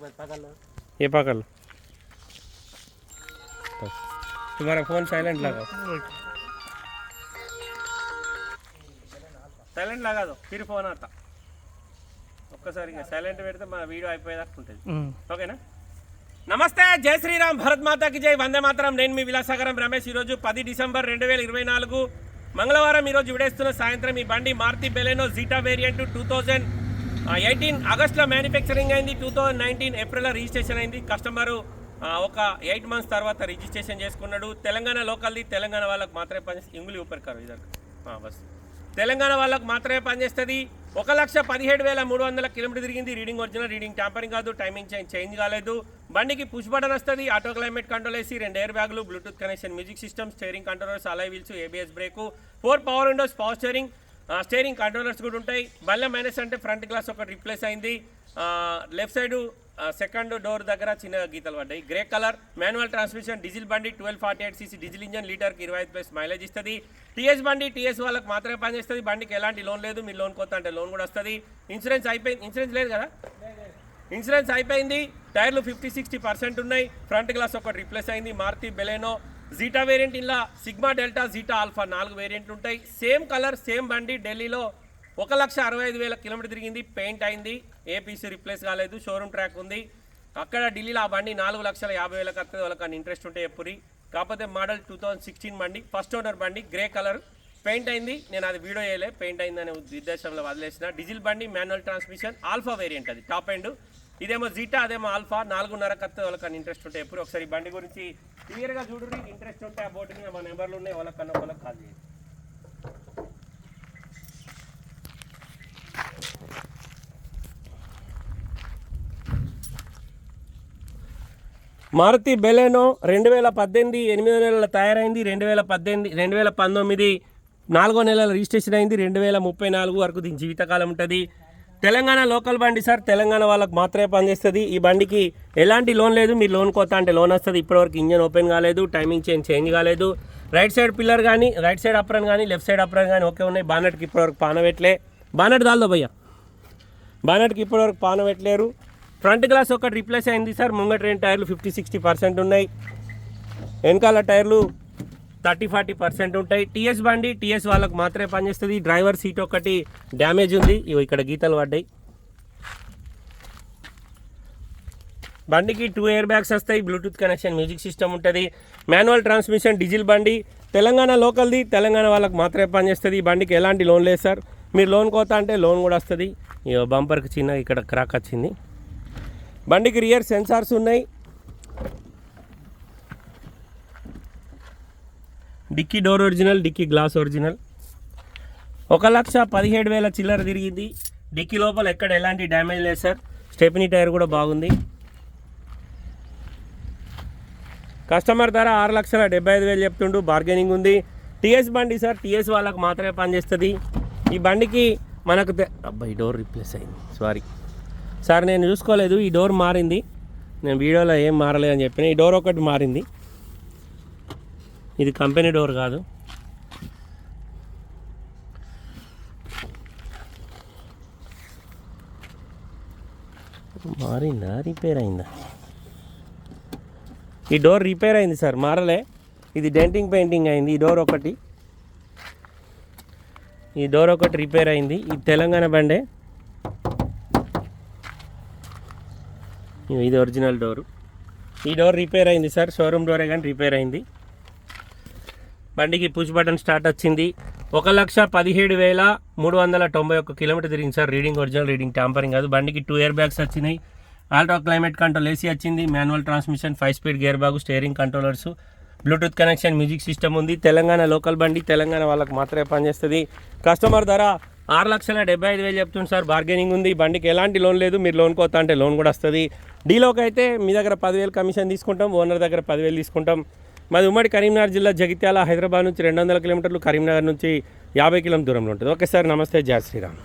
ये पकड़ लो बस। तुम्हारा फोन साइलेंट लगा సైలెంట్ లాగాదు ఫిర్ ఫోన్ అత్త ఒక్కసారి సైలెంట్ పెడితే మా వీడియో అయిపోయేదాకా ఉంటుంది ఓకేనా నమస్తే జై శ్రీరామ్ భరత్ మాతాకి జై వందే మాతరం నేను మీ విలాసాగరం రమేష్ ఈరోజు పది డిసెంబర్ రెండు వేల ఇరవై నాలుగు మంగళవారం ఈరోజు విడేస్తున్న సాయంత్రం ఈ బండి Maruti Baleno Zeta variant two thousand eighteen ఆగస్ట్లో మ్యానుఫ్యాక్చరింగ్ అయింది టూ థౌజండ్ నైన్టీన్ ఏప్రిల్లో రిజిస్ట్రేషన్ అయింది. కస్టమరు ఒక ఎయిట్ మంత్స్ తర్వాత రిజిస్ట్రేషన్ చేసుకున్నాడు. తెలంగాణ లోకల్ది తెలంగాణ వాళ్ళకి మాత్రమే పనిచేస్తుంది ఇంగులి ఊపర్ కారు ఇదర్ బస్. తెలంగాణ వాళ్ళకి మాత్రమే పనిచేస్తుంది ఒక లక్ష పదిహేడు వేల మూడు వందల కిలోమీటర్ తిరిగింది. రీడింగ్ ఒరిజినల్ రీడింగ్ ట్యాంపరింగ్ కాదు టైమింగ్ చేంజ్ చేంజ్ కాలేదు. బండికి పుష్ బటన్ వస్తుంది ఆటో క్లైమేట్ కంట్రోల్ వేసి రెండు ఎయిర్ బ్యాగులు Bluetooth connection music system steering controls alloy wheels ABS brake four power windows power steering steering controllers కూడా ఉంటాయి. మళ్ళీ మైనస్ అంటే ఫ్రంట్ గ్లాస్ ఒకటి రిప్లేస్ అయింది. లెఫ్ట్ సైడ్ సెకండ్ డోర్ దగ్గర చిన్న గీతలు పడ్డాయి. Grey colour manual transmission diesel బండి twelve forty eight CC diesel engine లీటర్కి ఇరవై ఐదు ప్లస్ మైలేజ్ ఇస్తుంది. టీఎస్ బండి టీఎస్ వాళ్ళకి మాత్రమే పనిచేస్తుంది బండికి ఎలాంటి లోన్ లేదు. మీరు లోన్ కొత్త అంటే లోన్ కూడా వస్తుంది. ఇన్సూరెన్స్ అయిపోయింది ఇన్సూరెన్స్ లేదు కదా? ఇన్సూరెన్స్ అయిపోయింది. టైర్లు ఫిఫ్టీ సిక్స్టీ పర్సెంట్ ఉన్నాయి. ఫ్రంట్ గ్లాస్ ఒకటి రిప్లేస్ అయింది. మారుతి బెలెనో జీటా వేరియంట్ ఇలా సిగ్మా డెల్టా జీటా ఆల్ఫా నాలుగు వేరియంట్లు ఉంటాయి. సేమ్ కలర్ సేమ్ బండి ఢిల్లీలో ఒక లక్ష అరవై ఐదు వేల కిలోమీటర్ తిరిగింది పెయింట్ అయింది ఏ పీసీ రిప్లేస్ కాలేదు షోరూమ్ ట్రాక్ ఉంది. అక్కడ ఢిల్లీలో ఆ బండి నాలుగు లక్షల యాభై వేలకు వస్తుంది వాళ్ళకి ఇంట్రెస్ట్ ఉంటే ఎప్పురి కాకపోతే మోడల్ టూ థౌజండ్ సిక్స్టీన్ బండి ఫస్ట్ ఓనర్ బండి గ్రే కలర్ పెయింట్ అయింది. నేను అది వీడియో చేయలే పెయింట్ అయిందనే ఉద్దేశంలో వదిలేసిన. డీజిల్ బండి మాన్యువల్ ట్రాన్స్మిషన్ ఆల్ఫా వేరియంట్ అది టాప్ ఎండ్. ఇదేమో జీటా అదేమో ఆల్ఫా నాలుగున్నర కత్తే వాళ్ళకి ఇంట్రెస్ట్ ఉంటే ఎప్పుడు. ఒకసారి బండి గురించి క్లియర్గా చూడండి ఇంట్రెస్ట్ ఉంటే ఆ బోర్డు మీద మా నెంబర్లు ఉన్నాయి వాళ్ళకన్నా వాళ్ళకి కాల్ చేయండి. మారుతి బెలెనో రెండు వేల పద్దెనిమిది ఎనిమిదో నెలల తయారైంది రెండు వేల పద్దెనిమిది రెండు వేల పంతొమ్మిది నాలుగో నెలల రిజిస్ట్రేషన్ అయింది రెండు వేల ముప్పై నాలుగు వరకు దీని జీవితకాలం ఉంటుంది. తెలంగాణ లోకల్ బండి సార్ తెలంగాణ వాళ్ళకి మాత్రమే పనిచేస్తుంది. ఈ బండికి ఎలాంటి లోన్ లేదు మీరు లోన్ కొత్త అంటే లోన్ వస్తుంది. ఇప్పటివరకు ఇంజన్ ఓపెన్ కాలేదు టైమింగ్ చేంజ్ చేంజ్ కాలేదు. రైట్ సైడ్ పిల్లర్ కానీ రైట్ సైడ్ అప్రన్ కానీ లెఫ్ట్ సైడ్ అప్రన్ కానీ ఓకే ఉన్నాయి. బానట్కి ఇప్పటివరకు పానవెట్లే. బానట్ దాల్దో భయ్యా. బానెట్కి ఇప్పటివరకు పాన పెట్టలేరు ఫ్రంట్ గ్లాస్ ఒకటి రిప్లేస్ అయింది సార్. ముంగట రెండు టైర్లు ఫిఫ్టీ సిక్స్టీ పర్సెంట్ ఉన్నాయి. వెనకాల టైర్లు థర్టీ ఫార్టీ పర్సెంట్ ఉంటాయి. టీఎస్ బండి టీఎస్ వాళ్ళకి మాత్రమే పనిచేస్తుంది. డ్రైవర్ సీట్ ఒకటి డ్యామేజ్ ఉంది. ఇవి ఇక్కడ గీతలు పడ్డాయి. బండికి టూ ఇయర్ బ్యాగ్స్ వస్తాయి. బ్లూటూత్ కనెక్షన్ మ్యూజిక్ సిస్టమ్ ఉంటుంది. మాన్యువల్ ట్రాన్స్మిషన్ డీజిల్ బండి. తెలంగాణ లోకల్ది తెలంగాణ వాళ్ళకి మాత్రమే పనిచేస్తుంది. ఈ బండికి ఎలాంటి లోన్ లేదు సార్. మీరు లోన్ కోతా అంటే లోన్ కూడా వస్తుంది. ఈ బంపర్కి చిన్న ఇక్కడ క్రాక్ వచ్చింది. బండికి రియర్ సెన్సార్స్ ఉన్నాయి. Dickey door original dickey glass original. ఒక లక్ష పదిహేడు వేల చిల్లర తిరిగింది. డిక్కీ లోపల ఎక్కడ ఎలాంటి డ్యామేజ్ లేదు సార్. స్టెప్నీ టైర్ కూడా బాగుంది. కస్టమర్ ధర ఆరు లక్షల డెబ్బై ఐదు వేలు చెప్తుండు. బార్గెనింగ్ ఉంది. టీఎస్ బండి సార్ టీఎస్ వాళ్ళకు మాత్రమే పనిచేస్తుంది. ఈ బండికి మనకు తె- డోర్ రిప్లేస్ అయింది. సారీ సార్ నేను చూసుకోలేదు. ఈ డోర్ మారింది. నేను వీడియోలో ఏం మారలేదు అని చెప్పిన. ఈ డోర్ ఒకటి మారింది. ఇది కంపెనీ డోర్ కాదు. మారిందా? రిపేర్ అయిందా? ఈ డోర్ రిపేర్ అయింది సార్ మారలే. ఇది డెంటింగ్ పెయింటింగ్ అయింది ఈ డోర్ ఒకటి. ఈ డోర్ ఒకటి రిపేర్ అయింది ఇది తెలంగాణ బండే. ఇది ఒరిజినల్ డోరు. ఈ డోర్ రిపేర్ అయింది సార్ షోరూమ్ డోరే కానీ రిపేర్ అయింది. బండికి పుష్ బటన్ స్టార్ట్ వచ్చింది. ఒక లక్ష పదిహేడు వేల మూడు వందల తొంభై ఒక్క కిలోమీటర్ తిరిగింది sir. Reading original reading tampering కాదు. బండికి టూ ఇయర్ బ్యాగ్స్ వచ్చినాయి. ఆల్ట్రా క్లైమేట్ కంట్రోల్ ఏసీ వచ్చింది. Manual transmission five speed gear బాగు steering controllers Bluetooth connection music system ఉంది. తెలంగాణ లోకల్ బండి తెలంగాణ వాళ్ళకి మాత్రమే పనిచేస్తుంది. కస్టమర్ ధర ఆరు లక్షల డెబ్బై ఐదు వేలు చెప్తుంది సార్. బార్గెనింగ్ ఉంది. బండికి ఎలాంటి లోన్ లేదు. మీరు లోన్ కోతా అంటే లోన్ కూడా వస్తుంది. డీలోకి అయితే మీ దగ్గర పదివేలు కమిషన్ తీసుకుంటాం. ఓనర్ దగ్గర పదివేలు తీసుకుంటాం. మాది ఉమ్మడి కరీంనగర్ జిల్లా జగిత్యాల హైదరాబాద్ నుంచి రెండు వందల కిలోమీటర్లు కరీంనగర్ నుంచి యాభై కిలోమీటర్ దూరంలో ఉంటుంది. ఓకే సార్ నమస్తే జయ శ్రీరామ్.